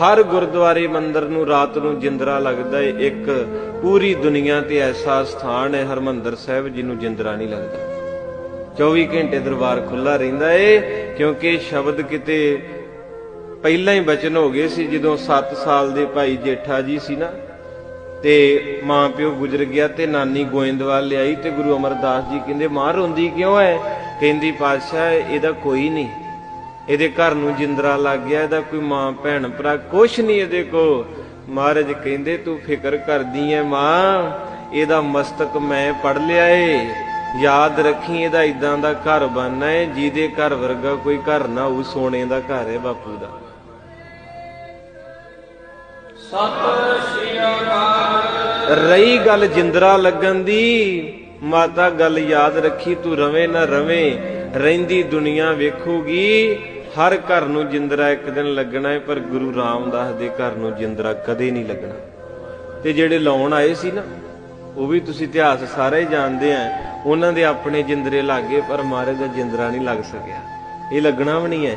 ਹਰ ਗੁਰਦੁਆਰੇ ਮੰਦਰ ਨੂੰ ਰਾਤ ਨੂੰ ਜਿੰਦਰਾ ਲੱਗਦਾ ਏ। ਇੱਕ ਪੂਰੀ ਦੁਨੀਆ ਤੇ ਐਸਾ ਸਥਾਨ ਹੈ, ਹਰਮੰਦਰ ਸਾਹਿਬ, ਜਿਹਨੂੰ ਜਿੰਦਰਾ ਨਹੀਂ ਲੱਗਦਾ। 24 ਘੰਟੇ ਦਰਬਾਰ ਖੁੱਲਾ ਰਹਿੰਦਾ ਏ, ਕਿਉਂਕਿ ਸ਼ਬਦ ਕਿਤੇ ਪਹਿਲਾਂ ਹੀ ਬਚਨ ਹੋ ਗਏ ਸੀ, ਜਦੋਂ 7 ਸਾਲ ਦੇ ਭਾਈ ਜੇਠਾ ਜੀ ਸੀ ਨਾ, ਤੇ ਮਾਂ ਪਿਓ ਗੁਜ਼ਰ ਗਿਆ ਤੇ ਨਾਨੀ ਗੋਇੰਦਵਾਲ ਲਿਆਈ ਤੇ ਗੁਰੂ ਅਮਰਦਾਸ ਜੀ ਕਹਿੰਦੇ, ਮਾਂ ਰੋਂਦੀ ਕਿਉਂ ਹੈ ਕਹਿੰਦੀ, ਪਾਤਸ਼ਾਹ, ਇਹਦਾ ਕੋਈ ਨਹੀਂ। ਇਹਦੇ ਘਰ ਨੂੰ ਜਿੰਦਰਾ ਲੱਗ ਗਿਆ, ਇਹਦਾ ਕੋਈ ਮਾਂ, ਭੈਣ, ਭਰਾ ਕੁਛ ਨਹੀਂ ਇਹਦੇ ਕੋ ਮਹਾਰਾਜ ਕਹਿੰਦੇ, ਤੂੰ ਫਿਕਰ ਕਰਦੀ ਐ ਮਾਂ, ਇਹਦਾ ਮਸਤਕ ਮੈਂ ਪੜ ਲਿਆ ਏ। ਯਾਦ ਰੱਖੀ ਇਹਦਾ ਇਦਾਂ ਦਾ ਘਰ ਬਣਨਾ ਏ, ਜਿਹਦੇ ਘਰ ਵਰਗਾ ਕੋਈ ਘਰ ਨਾ ਹੋਊ, ਸੋਨੇ ਦਾ ਘਰ ਹੈ ਬਾਪੂ ਦਾ। ਸਤਿ ਸ੍ਰੀ ਅਕਾਲ ਰਹੀ ਗੱਲ ਜਿੰਦਰਾ ਲੱਗਣ ਦੀ, ਮਾਤਾ ਗੱਲ ਯਾਦ ਰੱਖੀ, ਤੂੰ ਰਵੇਂ ਨਾ ਰਵੇਂ, ਰਹਿੰਦੀ ਦੁਨੀਆ ਵੇਖੂਗੀ ਹਰ ਘਰ ਨੂੰ ਜਿੰਦਰਾ ਇੱਕ ਦਿਨ ਲੱਗਣਾ ਹੈ ਪਰ ਗੁਰੂ ਰਾਮਦਾਸ ਦੇ ਘਰ ਨੂੰ ਜਿੰਦਰਾ ਕਦੇ ਨਹੀਂ ਲੱਗਣਾ। ਤੇ ਜਿਹੜੇ ਲਾਉਣ ਆਏ ਸੀ ਨਾ, ਉਹ ਵੀ ਤੁਸੀਂ ਇਤਿਹਾਸ ਸਾਰੇ ਹੀ ਜਾਣਦੇ ਆ, ਉਹਨਾਂ ਦੇ ਆਪਣੇ ਜਿੰਦਰੇ ਲੱਗੇ ਪਰ ਮਹਾਰਾਜ ਦਾ ਜਿੰਦਰਾ ਨਹੀਂ ਲੱਗ ਸਕਿਆ। ਇਹ ਲੱਗਣਾ ਵੀ ਨਹੀਂ ਹੈ।